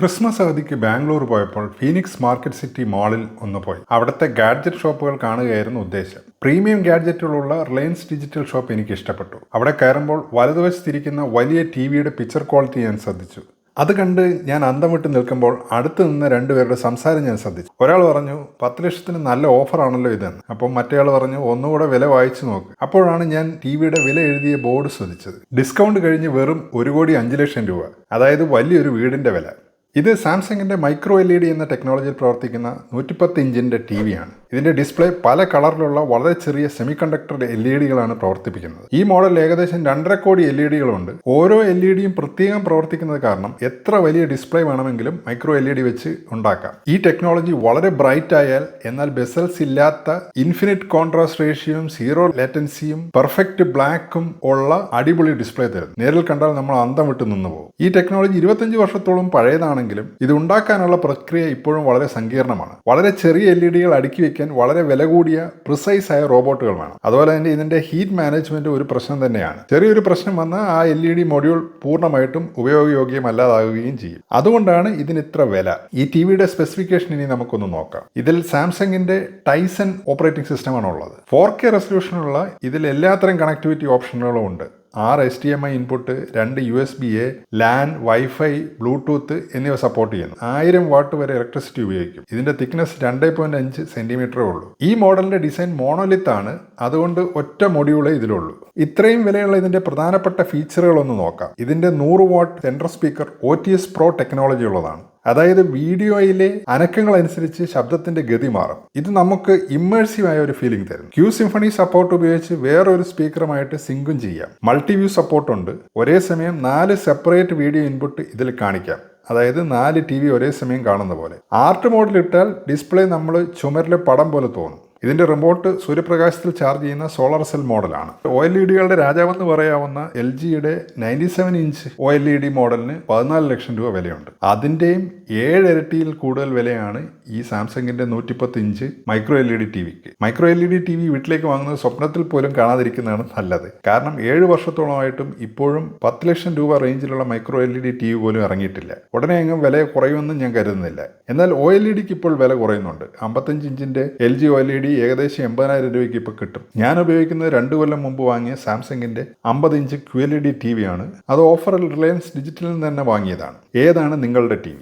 Christmas അവധിക്ക് ബാംഗ്ലൂർ പോയപ്പോൾ Phoenix market city മാളിൽ ഒന്ന് പോയി. അവിടുത്തെ ഗാഡ്ജറ്റ് ഷോപ്പുകൾ കാണുകയായിരുന്നു ഉദ്ദേശം. പ്രീമിയം ഗാഡ്ജറ്റുകളുള്ള റിലയൻസ് ഡിജിറ്റൽ ഷോപ്പ് എനിക്ക് ഇഷ്ടപ്പെട്ടു അവിടെ കയറുമ്പോൾ വലതുവശത്തിരിക്കുന്ന വലിയ ടി വിയുടെ പിക്ചർ ക്വാളിറ്റി ഞാൻ ശ്രദ്ധിച്ചു. അത് കണ്ട് ഞാൻ അന്തം വിട്ട് നിൽക്കുമ്പോൾ അടുത്ത് നിന്ന് രണ്ടുപേരുടെ സംസാരം ഞാൻ ശ്രദ്ധിച്ചു. ഒരാൾ പറഞ്ഞു പത്ത് ലക്ഷത്തിന് നല്ല ഓഫറാണല്ലോ ഇതെന്ന്. അപ്പം മറ്റേയാൾ പറഞ്ഞു ഒന്നുകൂടെ വില വായിച്ചു നോക്ക്. അപ്പോഴാണ് ഞാൻ ടി വിയുടെ വില എഴുതിയ ബോർഡ് ശ്രദ്ധിച്ചത്. ഡിസ്കൗണ്ട് കഴിഞ്ഞ് വെറും ഒരു കോടി അഞ്ച് ലക്ഷം രൂപ. അതായത് വലിയൊരു വീടിന്റെ വില. ഇത് സാംസങ്ങിന്റെ മൈക്രോ എൽ ഇ ഡി എന്ന ടെക്നോളജിയിൽ പ്രവർത്തിക്കുന്ന നൂറ്റിപ്പത്ത് ഇഞ്ചിന്റെ ടി വി ആണ് ഇതിന്റെ ഡിസ്പ്ലേ പല കളറിലുള്ള വളരെ ചെറിയ സെമി കണ്ടക്ടർ എൽ ഇ ഡികളാണ് പ്രവർത്തിപ്പിക്കുന്നത്. ഈ മോഡൽ ഏകദേശം രണ്ടര കോടി എൽ ഇ ഡികളുണ്ട് ഓരോ എൽ ഇ ഡിയും പ്രത്യേകം പ്രവർത്തിക്കുന്നത് കാരണം എത്ര വലിയ ഡിസ്പ്ലേ വേണമെങ്കിലും മൈക്രോ എൽ ഇ ഡി വെച്ച് ഉണ്ടാക്കാം. ഈ ടെക്നോളജി വളരെ ബ്രൈറ്റ് ആയാൽ എന്നാൽ ബെസൽസ് ഇല്ലാത്ത ഇൻഫിനിറ്റ് കോൺട്രാസ്റ്റ് റേഷ്യോയും സീറോ ലേറ്റൻസിയും പെർഫെക്റ്റ് ബ്ലാക്കും ഉള്ള അടിപൊളി ഡിസ്പ്ലേ തരും നേരിൽ കണ്ടാൽ നമ്മൾ അന്തം വിട്ട് നിന്ന് പോകും. ഈ ടെക്നോളജി ഇരുപത്തഞ്ച് വർഷത്തോളം പഴയതാണെങ്കിലും ഇത് ഉണ്ടാക്കാനുള്ള പ്രക്രിയ ഇപ്പോഴും വളരെ സങ്കീർണമാണ്. വളരെ ചെറിയ എൽ ഇ ഡികൾ അടുക്കി വെക്കാൻ വളരെ വില കൂടിയ പ്രിസൈസ് ആയ റോബോട്ടുകൾ വേണം അതുപോലെ തന്നെ ഇതിന്റെ ഹീറ്റ് മാനേജ്മെന്റ് ഒരു പ്രശ്നം തന്നെയാണ്. ചെറിയൊരു പ്രശ്നം വന്നാൽ ആ എൽ ഇ ഡി മൊഡ്യൂൾ പൂർണമായിട്ടും ഉപയോഗയോഗ്യമല്ലാതാകുകയും ചെയ്യും. അതുകൊണ്ടാണ് ഇതിന് ഇത്ര വില. ഈ ടി വിയുടെ സ്പെസിഫിക്കേഷൻ ഇനി നമുക്കൊന്ന് നോക്കാം. ഇതിൽ സാംസങ്ങിന്റെ ടൈസൺ ഓപ്പറേറ്റിംഗ് സിസ്റ്റമാണ് ഉള്ളത്. ഫോർ കെ റെസൊല്യൂഷനുള്ള ഇതിൽ എല്ലാത്തരം കണക്ടിവിറ്റി ഓപ്ഷനുകളും ഉണ്ട്. ആറ് H D M I input രണ്ട് U S B A LAN wifi Bluetooth എന്നിവ സപ്പോർട്ട് ചെയ്യുന്നു. ആയിരം വാട്ട് വരെ ഇലക്ട്രിസിറ്റി ഉപയോഗിക്കും. ഇതിന്റെ തിക്നെസ് രണ്ട് പോയിന്റ് അഞ്ച് സെന്റിമീറ്ററേ ഉള്ളൂ. ഈ മോഡലിന്റെ ഡിസൈൻ മോണോലിത്ത് ആണ്. അതുകൊണ്ട് ഒറ്റ മൊഡ്യൂളേ ഇതിലുള്ളൂ. ഇത്രയും വിലയുള്ള ഇതിന്റെ പ്രധാനപ്പെട്ട ഫീച്ചറുകൾ ഒന്ന് നോക്കാം. ഇതിന്റെ നൂറ് watt central speaker O T S pro technology ഉള്ളതാണ്. അതായത് വീഡിയോയിലെ അനക്കങ്ങൾ അനുസരിച്ച് ശബ്ദത്തിന്റെ ഗതി മാറും. ഇത് നമുക്ക് ഇമ്മേഴ്സീവ് ആയ ഒരു ഫീലിംഗ് തരും. ക്യൂ സിംഫണി സപ്പോർട്ട് ഉപയോഗിച്ച് വേറൊരു സ്പീക്കറുമായിട്ട് സിങ്കും ചെയ്യാം. മൾട്ടി വ്യൂ സപ്പോർട്ട് ഉണ്ട്. ഒരേ സമയം നാല് സെപ്പറേറ്റ് വീഡിയോ ഇൻപുട്ട് ഇതിൽ കാണിക്കാം. അതായത് നാല് ടി വി ഒരേ സമയം കാണുന്ന പോലെ. ആർട്ട് മോഡിൽ ഇട്ടാൽ ഡിസ്പ്ലേ നമ്മൾ ചുമരിലെ പടം പോലെ തോന്നും. ഇതിന്റെ റിമോട്ട് സൂര്യപ്രകാശത്തിൽ ചാർജ് ചെയ്യുന്ന സോളാർ സെൽ മോഡലാണ് ഒ എൽ ഇ ഡികളുടെ രാജാവെന്ന് പറയാവുന്ന എൽ ജിയുടെ ninety seven inch O L E D മോഡലിന് പതിനാല് ലക്ഷം രൂപ വിലയുണ്ട്. അതിന്റെയും ഏഴ് ഇരട്ടിയിൽ കൂടുതൽ വിലയാണ് ഈ സാംസങ്ങിന്റെ നൂറ്റിപ്പത്ത് inch micro L E D T വിക്ക് micro L E D T V വീട്ടിലേക്ക് വാങ്ങുന്നത് സ്വപ്നത്തിൽ പോലും കാണാതിരിക്കുന്നതാണ് നല്ലത്. കാരണം ഏഴ് വർഷത്തോളമായിട്ടും ഇപ്പോഴും പത്ത് ലക്ഷം രൂപ റേഞ്ചിലുള്ള micro L E D T V പോലും ഇറങ്ങിയിട്ടില്ല. ഉടനെ എങ്ങും വില കുറയുമെന്ന് ഞാൻ കരുതുന്നില്ല. എന്നാൽ ഒ എൽ ഇ ഡിക്ക് ഇപ്പോൾ വില കുറയുന്നുണ്ട്. അമ്പത്തഞ്ച് ഇഞ്ചിന്റെ L G O L E D ഏകദേശം എൺപതിനായിരം രൂപയ്ക്ക് ഇപ്പോൾ കിട്ടും. ഞാൻ ഉപയോഗിക്കുന്നത് രണ്ട് കൊല്ലം മുമ്പ് വാങ്ങിയ സാംസങ്ങിന്റെ അമ്പത് inch Q L E D T V ആണ്. അത് ഓഫറിൽ റിലയൻസ് ഡിജിറ്റലിൽ നിന്ന് തന്നെ വാങ്ങിയതാണ്. ഏതാണ് നിങ്ങളുടെ ടി വി?